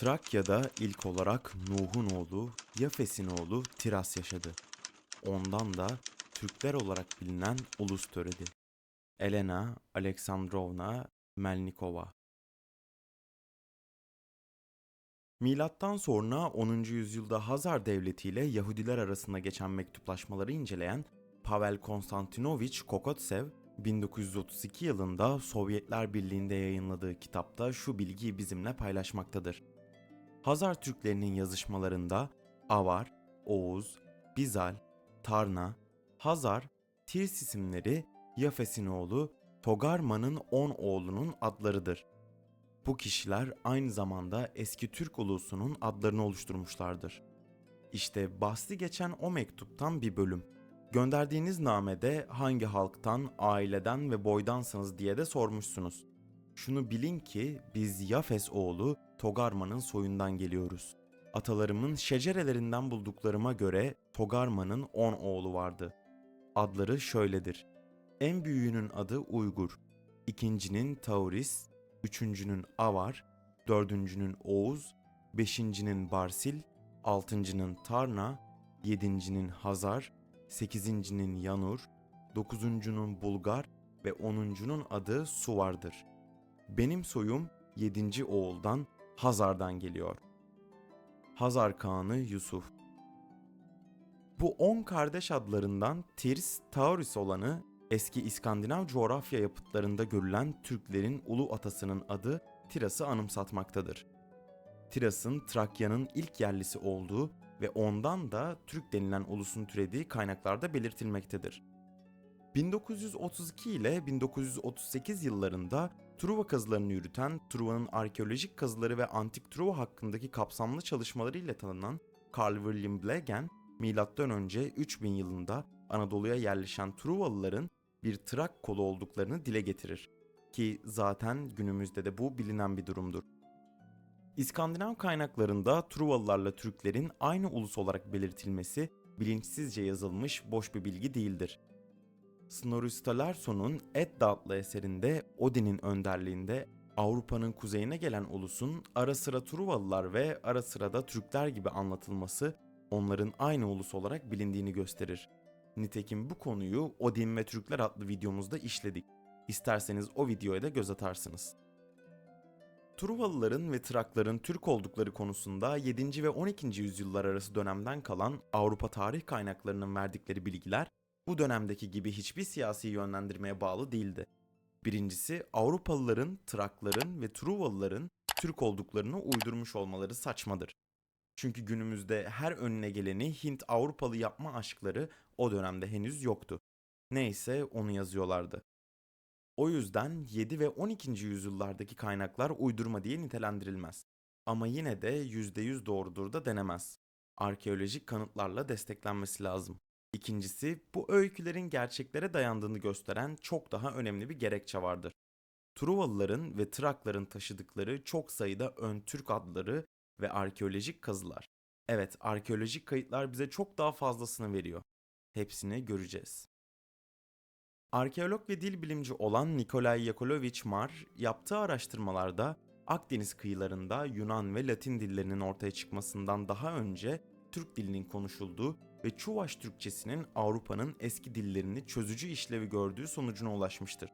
Trakya'da ilk olarak Nuh'un oğlu, Yafes'in oğlu Tiras yaşadı. Ondan da Türkler olarak bilinen ulus töredi. Elena Aleksandrovna Melnikova. Milattan sonra 10. yüzyılda Hazar Devleti ile Yahudiler arasında geçen mektuplaşmaları inceleyen Pavel Konstantinovich Kokotsev 1932 yılında Sovyetler Birliği'nde yayınladığı kitapta şu bilgiyi bizimle paylaşmaktadır. Hazar Türklerinin yazışmalarında Avar, Oğuz, Bizal, Tarna, Hazar, Tirs isimleri Yafes'in oğlu Togarma'nın 10 oğlunun adlarıdır. Bu kişiler aynı zamanda eski Türk ulusunun adlarını oluşturmuşlardır. İşte bahsi geçen o mektuptan bir bölüm. Gönderdiğiniz namede hangi halktan, aileden ve boydansınız diye de sormuşsunuz. Şunu bilin ki biz Yafes oğlu Togarma'nın soyundan geliyoruz. Atalarımın şecerelerinden bulduklarıma göre Togarma'nın 10 oğlu vardı. Adları şöyledir. En büyüğünün adı Uygur, ikincinin Tauris, üçüncünün Avar, dördüncünün Oğuz, beşincinin Barsil, altıncının Tarna, yedincinin Hazar, sekizincinin Yanur, dokuzuncunun Bulgar ve onuncunun adı Suvar'dır. Benim soyum yedinci oğuldan Hazar'dan geliyor. Hazar Kağanı Yusuf Bu on kardeş adlarından Tirs, Tauris olanı eski İskandinav coğrafya yapıtlarında görülen Türklerin ulu atasının adı Tiras'ı anımsatmaktadır. Tiras'ın Trakya'nın ilk yerlisi olduğu ve ondan da Türk denilen ulusun türediği kaynaklarda belirtilmektedir. 1932 ile 1938 yıllarında Truva kazılarını yürüten Truva'nın arkeolojik kazıları ve antik Truva hakkındaki kapsamlı çalışmaları ile tanınan Carl William Blegen, M.Ö. 3000 yılında Anadolu'ya yerleşen Truvalıların bir Trak kolu olduklarını dile getirir. Ki zaten günümüzde de bu bilinen bir durumdur. İskandinav kaynaklarında Truvalılarla Türklerin aynı ulus olarak belirtilmesi bilinçsizce yazılmış boş bir bilgi değildir. Snorri Sturluson'un Edda adlı eserinde Odin'in önderliğinde Avrupa'nın kuzeyine gelen ulusun ara sıra Truvalılar ve ara sıra da Türkler gibi anlatılması onların aynı ulus olarak bilindiğini gösterir. Nitekim bu konuyu Odin ve Türkler adlı videomuzda işledik. İsterseniz o videoya da göz atarsınız. Truvalıların ve Trakların Türk oldukları konusunda 7. ve 12. yüzyıllar arası dönemden kalan Avrupa tarih kaynaklarının verdikleri bilgiler bu dönemdeki gibi hiçbir siyasi yönlendirmeye bağlı değildi. Birincisi Avrupalıların, Trakların ve Truvalıların Türk olduklarını uydurmuş olmaları saçmadır. Çünkü günümüzde her önüne geleni Hint Avrupalı yapma aşkları o dönemde henüz yoktu. Neyse onu yazıyorlardı. O yüzden 7 ve 12. yüzyıllardaki kaynaklar uydurma diye nitelendirilmez. Ama yine de %100 doğrudur da denemez. Arkeolojik kanıtlarla desteklenmesi lazım. İkincisi, bu öykülerin gerçeklere dayandığını gösteren çok daha önemli bir gerekçe vardır. Truvalıların ve Trakların taşıdıkları çok sayıda ön Türk adları ve arkeolojik kazılar. Evet, arkeolojik kayıtlar bize çok daha fazlasını veriyor. Hepsini göreceğiz. Arkeolog ve dil bilimci olan Nikolay Yakovlevich Mar yaptığı araştırmalarda Akdeniz kıyılarında Yunan ve Latin dillerinin ortaya çıkmasından daha önce Türk dilinin konuşulduğu ve Çuvaş Türkçesinin Avrupa'nın eski dillerini çözücü işlevi gördüğü sonucuna ulaşmıştır.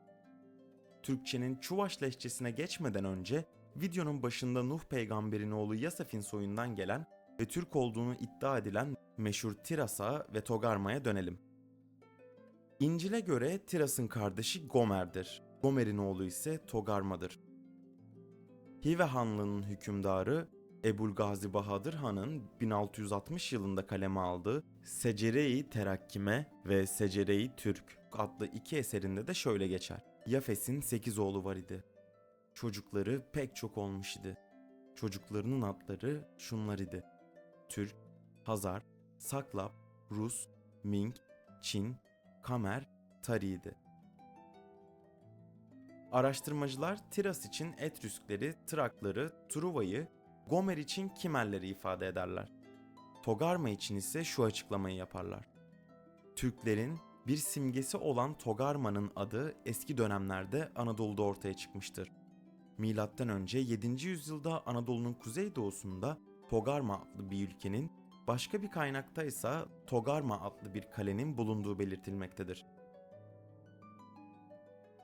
Türkçenin Çuvaş lehçesine geçmeden önce videonun başında Nuh peygamberin oğlu Yasef'in soyundan gelen ve Türk olduğunu iddia edilen meşhur Tiras'a ve Togarma'ya dönelim. İncil'e göre Tiras'ın kardeşi Gomer'dir. Gomer'in oğlu ise Togarma'dır. Hive Hanlığı'nın hükümdarı Ebul Gazi Bahadır Han'ın 1660 yılında kaleme aldığı Secere-i Terakkime ve Secere-i Türk adlı iki eserinde de şöyle geçer. Yafes'in 8 oğlu var idi. Çocukları pek çok olmuş idi. Çocuklarının adları şunlar idi. Türk, Hazar, Saklap, Rus, Ming, Çin, Kamer, Tari'ydi. Araştırmacılar Tiras için Etrüskleri, Trakları, Truva'yı, Gomer için Kimerleri ifade ederler. Togarma için ise şu açıklamayı yaparlar. Türklerin bir simgesi olan Togarma'nın adı eski dönemlerde Anadolu'da ortaya çıkmıştır. Milattan önce 7. yüzyılda Anadolu'nun kuzeydoğusunda Togarma adlı bir ülkenin, başka bir kaynakta ise Togarma adlı bir kalenin bulunduğu belirtilmektedir.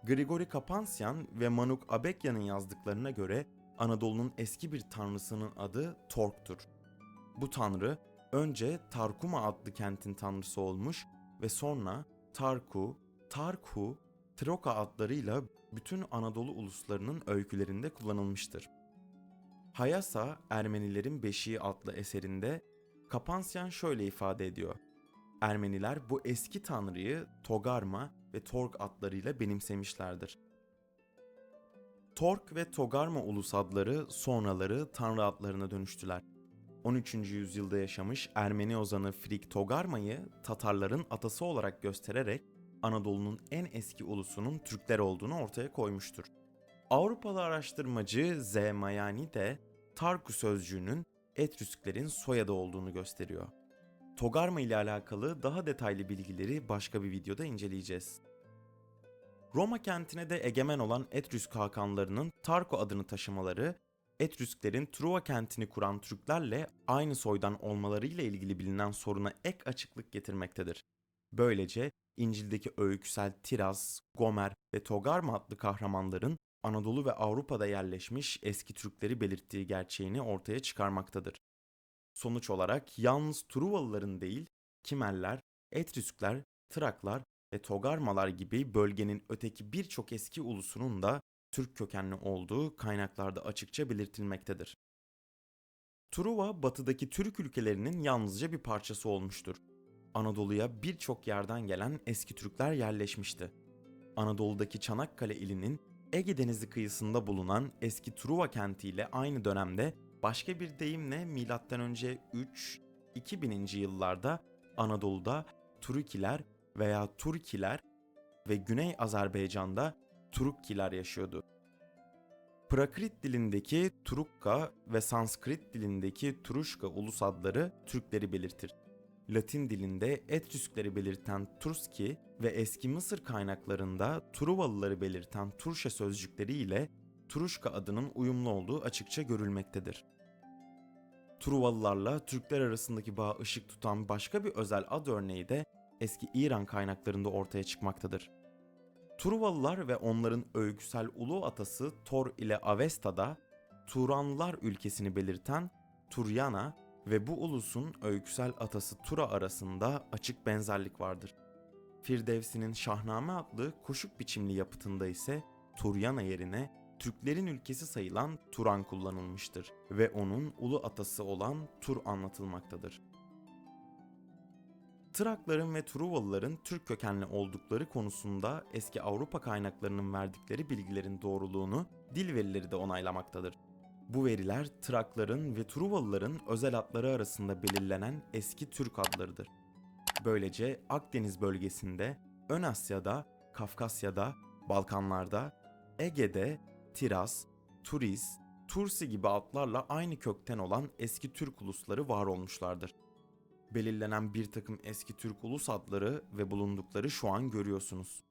Grigori Kapansyan ve Manuk Abekyan'ın yazdıklarına göre Anadolu'nun eski bir tanrısının adı Tork'tur. Bu tanrı önce Tarkuma adlı kentin tanrısı olmuş ve sonra Tarku, Tarku, Troka adlarıyla bütün Anadolu uluslarının öykülerinde kullanılmıştır. Hayasa Ermenilerin Beşiği adlı eserinde Kapansyan şöyle ifade ediyor. Ermeniler bu eski tanrıyı Togarma ve Tork adlarıyla benimsemişlerdir. Tork ve Togarma ulus adları sonraları tanrı adlarına dönüştüler. 13. yüzyılda yaşamış Ermeni ozanı Frik Togarma'yı Tatarların atası olarak göstererek Anadolu'nun en eski ulusunun Türkler olduğunu ortaya koymuştur. Avrupalı araştırmacı Z. Mayani de Tarku sözcüğünün Etrüsklerin soyadı olduğunu gösteriyor. Togarma ile alakalı daha detaylı bilgileri başka bir videoda inceleyeceğiz. Roma kentine de egemen olan Etrüsk hakanlarının Tarko adını taşımaları, Etrüsklerin Truva kentini kuran Türklerle aynı soydan olmalarıyla ilgili bilinen soruna ek açıklık getirmektedir. Böylece İncil'deki öyküsel Tiras, Gomer ve Togarma adlı kahramanların Anadolu ve Avrupa'da yerleşmiş eski Türkleri belirttiği gerçeğini ortaya çıkarmaktadır. Sonuç olarak yalnız Truvalıların değil, Kimerler, Etrüskler, Traklar ve Togarmalar gibi bölgenin öteki birçok eski ulusunun da Türk kökenli olduğu kaynaklarda açıkça belirtilmektedir. Truva batıdaki Türk ülkelerinin yalnızca bir parçası olmuştur. Anadolu'ya birçok yerden gelen eski Türkler yerleşmişti. Anadolu'daki Çanakkale ilinin Ege Denizi kıyısında bulunan eski Truva kentiyle aynı dönemde başka bir deyimle M.Ö. 3 2000. yıllarda Anadolu'da Turukiler veya Turkiler ve Güney Azerbaycan'da Turukkiler yaşıyordu. Prakrit dilindeki Turukka ve Sanskrit dilindeki Turuşka ulus adları Türkleri belirtir. Latin dilinde Etrüskleri belirten Turski ve eski Mısır kaynaklarında Truvalıları belirten Turşa sözcükleri ile Turuşka adının uyumlu olduğu açıkça görülmektedir. Truvalılarla Türkler arasındaki bağı ışık tutan başka bir özel ad örneği de eski İran kaynaklarında ortaya çıkmaktadır. Truvalılar ve onların öyküsel ulu atası Thor ile Avesta'da Turanlılar ülkesini belirten Turyana ve bu ulusun öyküsel atası Tura arasında açık benzerlik vardır. Firdevsi'nin Şahname adlı koşuk biçimli yapıtında ise Turyana yerine Türklerin ülkesi sayılan Turan kullanılmıştır ve onun ulu atası olan Tur anlatılmaktadır. Trakların ve Truvalıların Türk kökenli oldukları konusunda eski Avrupa kaynaklarının verdikleri bilgilerin doğruluğunu dil verileri de onaylamaktadır. Bu veriler Trakların ve Truvalıların özel adları arasında belirlenen eski Türk adlarıdır. Böylece Akdeniz bölgesinde, Ön Asya'da, Kafkasya'da, Balkanlarda, Ege'de, Tiras, Turis, Tursi gibi adlarla aynı kökten olan eski Türk ulusları var olmuşlardır. Belirlenen bir takım eski Türk ulus adları ve bulundukları şu an görüyorsunuz.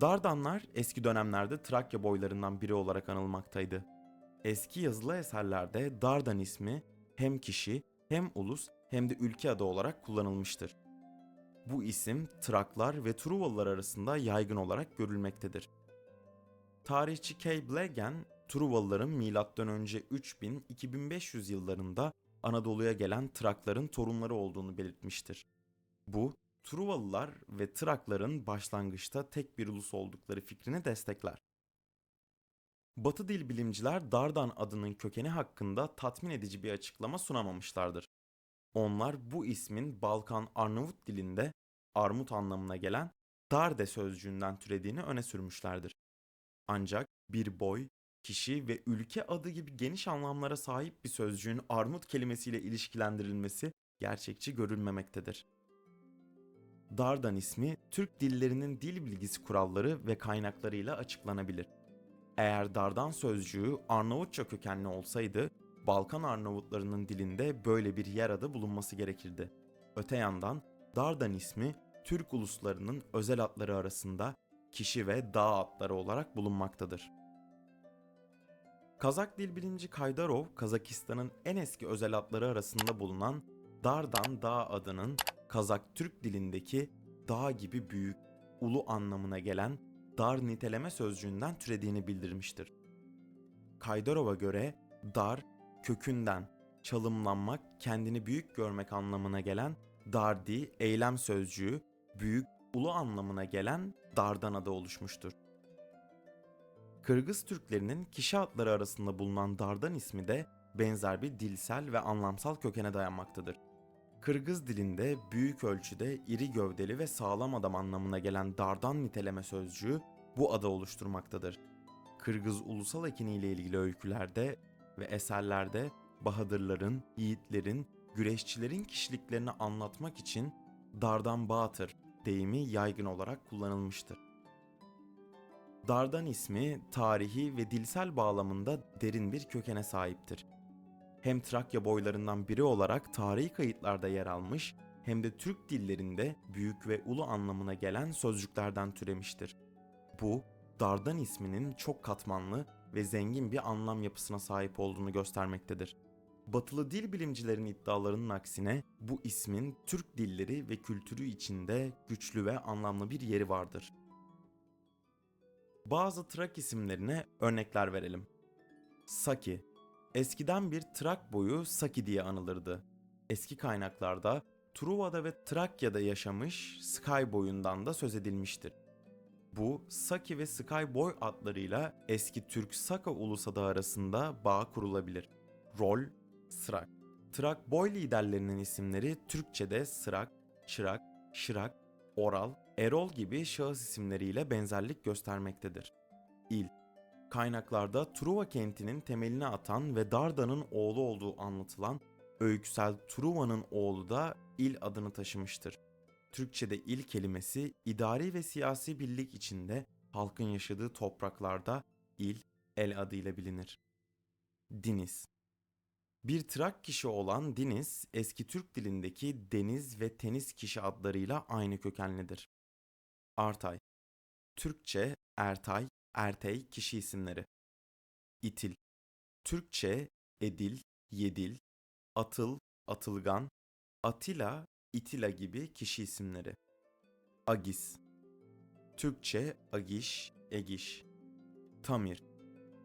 Dardanlar eski dönemlerde Trakya boylarından biri olarak anılmaktaydı. Eski yazılı eserlerde Dardan ismi hem kişi hem ulus hem de ülke adı olarak kullanılmıştır. Bu isim Traklar ve Truvalılar arasında yaygın olarak görülmektedir. Tarihçi Kay Blegen, Truvalıların M.Ö. 3000-2500 yıllarında Anadolu'ya gelen Trakların torunları olduğunu belirtmiştir. Bu, Truvalılar ve Trakların başlangıçta tek bir ulus oldukları fikrini destekler. Batı dil bilimciler Dardan adının kökeni hakkında tatmin edici bir açıklama sunamamışlardır. Onlar bu ismin Balkan Arnavut dilinde armut anlamına gelen Darde sözcüğünden türediğini öne sürmüşlerdir. Ancak bir boy, kişi ve ülke adı gibi geniş anlamlara sahip bir sözcüğün armut kelimesiyle ilişkilendirilmesi gerçekçi görülmemektedir. Dardan ismi Türk dillerinin dil bilgisi kuralları ve kaynaklarıyla açıklanabilir. Eğer Dardan sözcüğü Arnavutça kökenli olsaydı, Balkan Arnavutlarının dilinde böyle bir yer adı bulunması gerekirdi. Öte yandan Dardan ismi Türk uluslarının özel adları arasında kişi ve dağ adları olarak bulunmaktadır. Kazak dil bilimci Kaydarov, Kazakistan'ın en eski özel adları arasında bulunan Dardan Dağ adının Kazak Türk dilindeki dağ gibi büyük, ulu anlamına gelen dar niteleme sözcüğünden türediğini bildirmiştir. Kaydarov'a göre dar, kökünden, çalımlanmak, kendini büyük görmek anlamına gelen dardi, eylem sözcüğü, büyük, ulu anlamına gelen dardan adı oluşmuştur. Kırgız Türklerinin kişi adları arasında bulunan Dardan ismi de benzer bir dilsel ve anlamsal kökene dayanmaktadır. Kırgız dilinde büyük ölçüde iri gövdeli ve sağlam adam anlamına gelen Dardan niteleme sözcüğü bu adı oluşturmaktadır. Kırgız ulusal ekiniyle ilgili öykülerde ve eserlerde Bahadırların, yiğitlerin, güreşçilerin kişiliklerini anlatmak için Dardan Batır deyimi yaygın olarak kullanılmıştır. Dardan ismi tarihi ve dilsel bağlamında derin bir kökene sahiptir. Hem Trakya boylarından biri olarak tarihi kayıtlarda yer almış hem de Türk dillerinde büyük ve ulu anlamına gelen sözcüklerden türemiştir. Bu, Dardan isminin çok katmanlı ve zengin bir anlam yapısına sahip olduğunu göstermektedir. Batılı dil bilimcilerin iddialarının aksine bu ismin Türk dilleri ve kültürü içinde güçlü ve anlamlı bir yeri vardır. Bazı Trak isimlerine örnekler verelim. Saki. Eskiden bir Trak boyu Saki diye anılırdı. Eski kaynaklarda Truva'da ve Trakya'da yaşamış Sky boyundan da söz edilmiştir. Bu Saki ve Sky boy adlarıyla eski Türk Saka ulus adı arasında bağ kurulabilir. Rol, Sırak. Trak boy liderlerinin isimleri Türkçe'de Sırak, Çırak, Şırak, Oral, Erol gibi şahıs isimleriyle benzerlik göstermektedir. İl Kaynaklarda Truva kentinin temelini atan ve Darda'nın oğlu olduğu anlatılan öyküsel Truva'nın oğlu da il adını taşımıştır. Türkçe'de il kelimesi idari ve siyasi birlik içinde halkın yaşadığı topraklarda il, el adıyla bilinir. Diniz bir Trak kişi olan Diniz, eski Türk dilindeki deniz ve tenis kişi adlarıyla aynı kökenlidir. Artay Türkçe Ertay, Ertey kişi isimleri. İtil Türkçe Edil, Yedil, Atıl, Atılgan, Atila, İtila gibi kişi isimleri. Agis Türkçe Agiş, Egiş. Tamir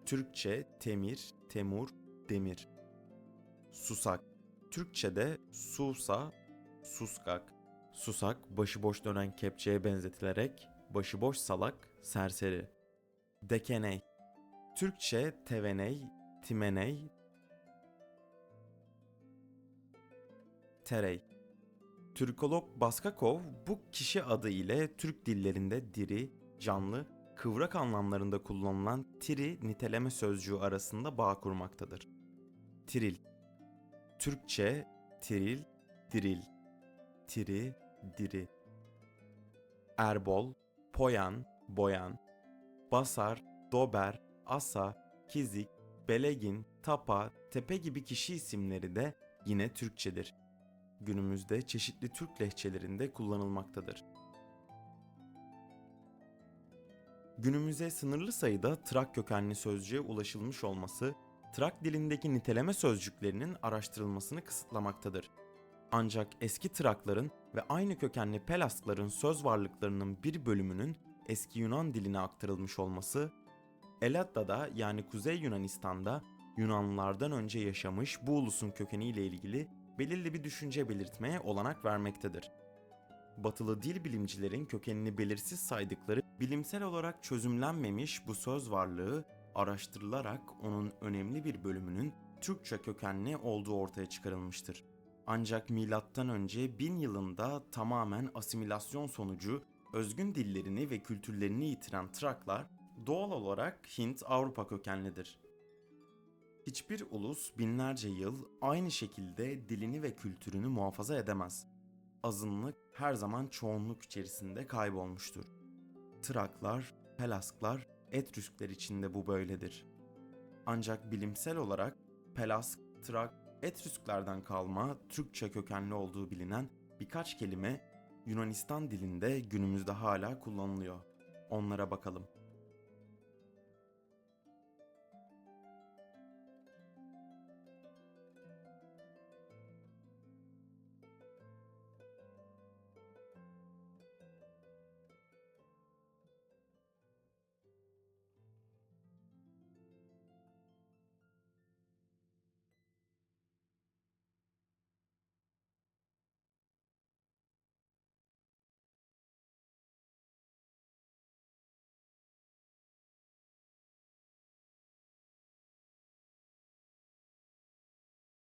Türkçe Temir, Temur, Demir. Susak Türkçe'de Susa, Suskak. Susak başıboş dönen kepçeye benzetilerek başıboş salak, serseri. Dekeney Türkçe teveney, timeney, terey. Türkolog Baskakov bu kişi adı ile Türk dillerinde diri, canlı, kıvrak anlamlarında kullanılan tiri niteleme sözcüğü arasında bağ kurmaktadır. Tiril Türkçe tiril, diril, tiri, diri. Erbol, Poyan, Boyan, Basar, Dober, Asa, Kizik, Belegin, Tapa, Tepe gibi kişi isimleri de yine Türkçedir. Günümüzde çeşitli Türk lehçelerinde kullanılmaktadır. Günümüze sınırlı sayıda Trak kökenli sözcüğe ulaşılmış olması Trak dilindeki niteleme sözcüklerinin araştırılmasını kısıtlamaktadır. Ancak eski Trakların ve aynı kökenli Pelaskların söz varlıklarının bir bölümünün eski Yunan diline aktarılmış olması, Eladda'da yani Kuzey Yunanistan'da Yunanlılardan önce yaşamış bu ulusun kökeniyle ilgili belirli bir düşünce belirtmeye olanak vermektedir. Batılı dil bilimcilerin kökenini belirsiz saydıkları bilimsel olarak çözümlenmemiş bu söz varlığı araştırılarak onun önemli bir bölümünün Türkçe kökenli olduğu ortaya çıkarılmıştır. Ancak milattan önce 1000 yılında tamamen asimilasyon sonucu özgün dillerini ve kültürlerini yitiren Traklar doğal olarak Hint-Avrupa kökenlidir. Hiçbir ulus binlerce yıl aynı şekilde dilini ve kültürünü muhafaza edemez. azınlık her zaman çoğunluk içerisinde kaybolmuştur. Traklar, Pelasklar, Etrüskler için de bu böyledir. Ancak bilimsel olarak Pelask, Trak, Etrüsklerden kalma Türkçe kökenli olduğu bilinen birkaç kelime Yunanistan dilinde günümüzde hala kullanılıyor. Onlara bakalım.